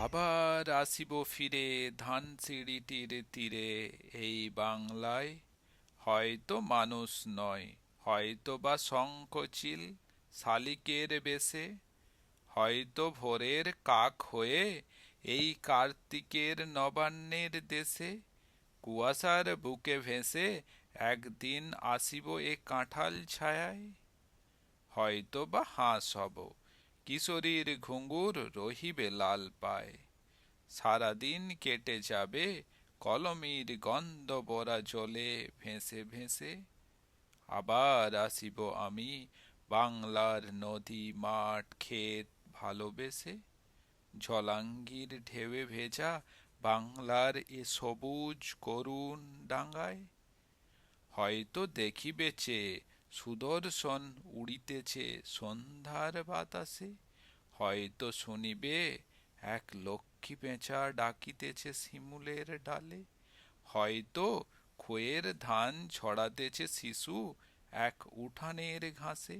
আবার আসিব ফিরে ধানসিঁড়িটির তীরে এই বাংলায়। হয়তো মানুষ নয় হয়তো বা শঙ্খচিল শালিকের বেশে। হয়তো ভোরের কাক হয়ে এই কার্তিকের নবান্নের দেশে। কুয়াশার বুকে ভেসে একদিন আসিব এ কাঁঠাল ছায়ায়। হয়তো বা হাঁস হব কিশোরীর ঘুঙুর রহিবে লাল পায়। সারাদিন কেটে যাবে, কলমির গন্ধ বরা জলে ভেসে ভেসে। আবার আসিব আমি বাংলার নদী, মাঠ, ক্ষেত ভালোবেসে। জলাঙ্গির ঢেউয়ে ভেজা বাংলার এ সবুজ করুণ ডাঙ্গায়। হয়তো দেখিবে চেয়ে সুদর্শন উড়িতেছে সন্ধ্যার বাতাসে। হয়তো শুনিবে এক লক্ষ্মী পেঁচা ডাকিতেছে শিমুলের ডালে। হয়তো খোয়ের ধান ছড়াতেছে শিশু এক উঠানের ঘাসে।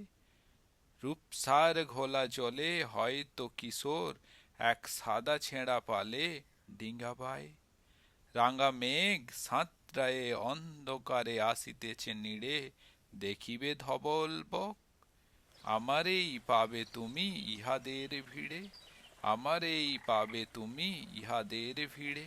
রূপসার ঘোলা জলে হয়তো কিশোর এক সাদা ছেঁড়া পালে ডিঙ্গা বায় রাঙা মেঘ সাঁতরায়ে অন্ধকারে আসিতেছে নিড়ে দেখিবে ধবল বক আমারেই পাবে তুমি ইহাদের ভিড়ে আমারেই পাবে তুমি ইহাদের ভিড়ে।